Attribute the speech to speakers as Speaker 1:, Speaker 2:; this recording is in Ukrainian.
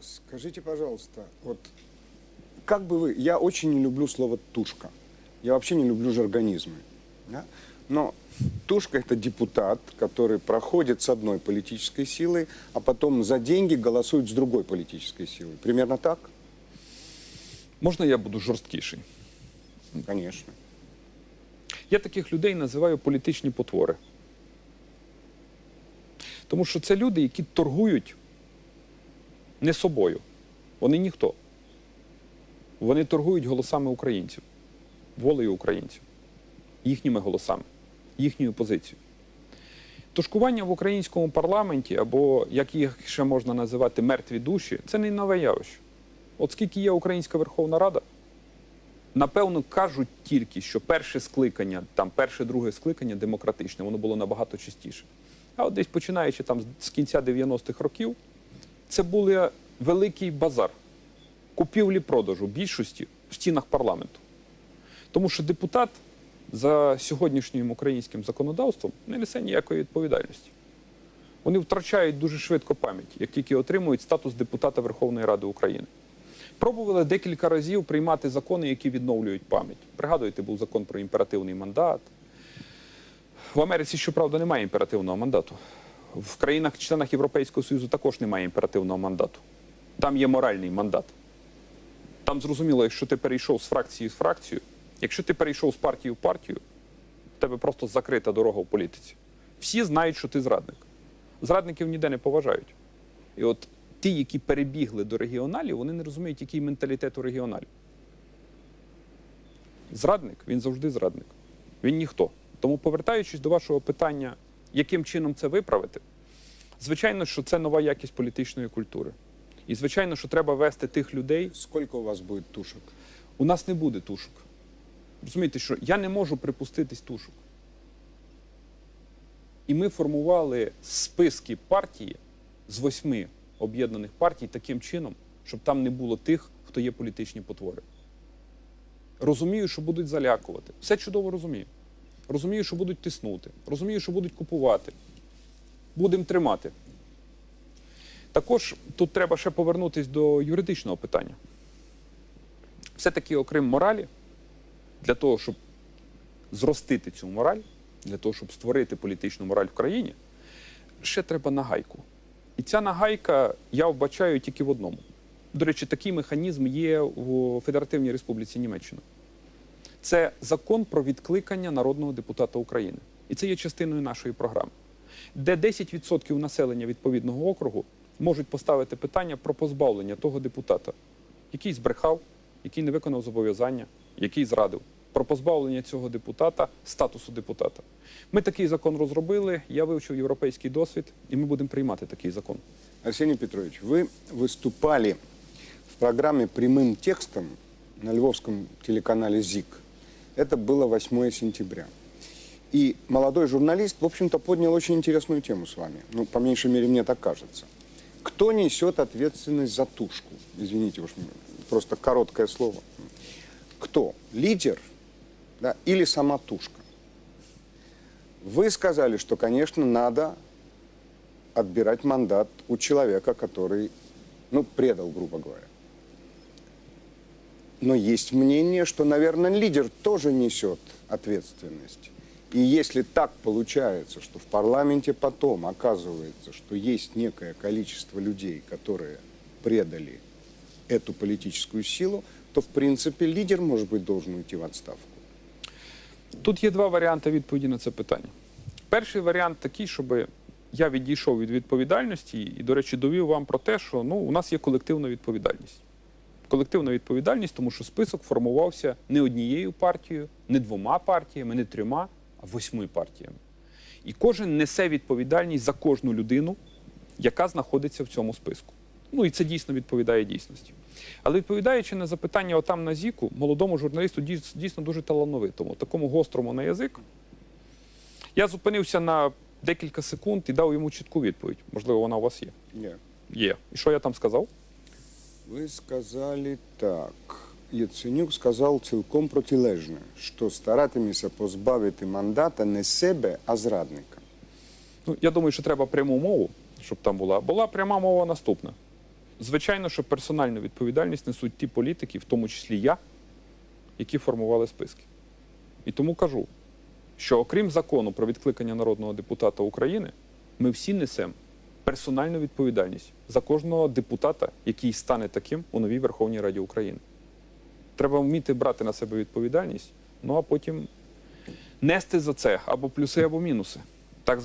Speaker 1: Скажите, пожалуйста, вот как бы вы... Я очень не люблю слово «тушка». Я вообще не люблю жаргонизмы. да? Но тушка – это депутат, который проходит с одной политической силой, а потом за деньги голосует с другой политической силой. Примерно так?
Speaker 2: Можна я буду жорсткіший?
Speaker 1: Конечно.
Speaker 2: Я таких людей називаю політичні потвори. Тому що це люди, які торгують не собою. Вони ніхто. Вони торгують голосами українців, волею українців, їхніми голосами, їхньою позицією. Тушкування в українському парламенті, або як їх ще можна називати мертві душі, це не нове явище. От скільки є Українська Верховна Рада, напевно, кажуть тільки, що перше скликання, там перше, друге скликання демократичне, воно було набагато частіше. А от десь починаючи там з кінця 90-х років, це був великий базар купівлі-продажу більшості в стінах парламенту. Тому що депутат за сьогоднішнім українським законодавством не несе ніякої відповідальності. Вони втрачають дуже швидко пам'ять, як тільки отримують статус депутата Верховної Ради України. Пробували декілька разів приймати закони, які відновлюють пам'ять. Пригадуєте, був закон про імперативний мандат. В Америці, щоправда, немає імперативного мандату. В країнах-членах Європейського Союзу також немає імперативного мандату. Там є моральний мандат. Там зрозуміло, якщо ти перейшов з фракції в фракцію, якщо ти перейшов з партії в партію, в тебе просто закрита дорога в політиці. Всі знають, що ти зрадник. Зрадників ніде не поважають. І от ті, які перебігли до регіоналів, вони не розуміють, який менталітет у регіоналів. Зрадник, він завжди зрадник. Він ніхто. Тому, повертаючись до вашого питання, яким чином це виправити, звичайно, що це нова якість політичної культури. І звичайно, що треба вести тих людей.
Speaker 1: Сколько у вас будет тушек?
Speaker 2: У нас не буде тушок. Розумієте, що я не можу припуститись тушок. І ми формували списки партії з восьми об'єднаних партій таким чином, щоб там не було тих, хто є політичні потвори. Розумію, що будуть залякувати. Все чудово розумію. Розумію, що будуть тиснути. Розумію, що будуть купувати. Будемо тримати. Також тут треба ще повернутися до юридичного питання. Все-таки, окрім моралі, для того, щоб зростити цю мораль, для того, щоб створити політичну мораль в країні, ще треба нагайку. І ця нагайка я вбачаю тільки в одному. До речі, такий механізм є у Федеративній Республіці Німеччина. Це закон про відкликання народного депутата України. І це є частиною нашої програми, де 10% населення відповідного округу можуть поставити питання про позбавлення того депутата, який збрехав, який не виконав зобов'язання, який зрадив. Про позбавлення цього депутата статусу депутата. Ми такий закон розробили. Я вивчив європейський досвід, і ми будемо приймати такий закон.
Speaker 1: Арсений Петрович, вы выступали в программе «Прямым текстом» на львовском телеканале ЗИК. Это было 8 сентября. И молодой журналист, в общем-то, поднял очень интересную тему с вами. Ну, по меньшей мере, мне так кажется. Кто несет ответственность за тушку? Извините уж, просто короткое слово. Кто? Лидер да, или сама тушка? Вы сказали, что, конечно, надо отбирать мандат у человека, который, ну, предал, грубо говоря. Но есть мнение, что, наверное, лидер тоже несет ответственность. И если так получается, что в парламенте потом оказывается, что есть некое количество людей, которые предали эту политическую силу, то, в принципе, лидер, может быть, должен уйти в отставку.
Speaker 2: Тут є два варіанти відповіді на це питання. Перший варіант такий, щоб я відійшов від відповідальності і, до речі, довів вам про те, що ну, у нас є колективна відповідальність. Колективна відповідальність, тому що список формувався не однією партією, не двома партіями, не трьома, а восьми партіями. І кожен несе відповідальність за кожну людину, яка знаходиться в цьому списку. Ну і це дійсно відповідає дійсності. Але відповідаючи на запитання отам на Зіку, молодому журналісту дійсно дуже талановитому, такому гострому на язик, я зупинився на декілька секунд і дав йому чітку відповідь. Можливо, вона у вас є.
Speaker 1: Нет.
Speaker 2: Є. І що я там сказав?
Speaker 1: Ви сказали так. Яценюк сказав цілком протилежне, що старатимеся позбавити мандата не себе, а зрадника.
Speaker 2: Ну, я думаю, що треба пряму мову, щоб там була. Була пряма мова наступна. звичайно, що персональну відповідальність несуть ті політики, в тому числі я, які формували списки. І тому кажу, що окрім закону про відкликання народного депутата України, ми всі несемо персональну відповідальність за кожного депутата, який стане таким у новій Верховній Раді України. Треба вміти брати на себе відповідальність, ну а потім нести за це або плюси, або мінуси.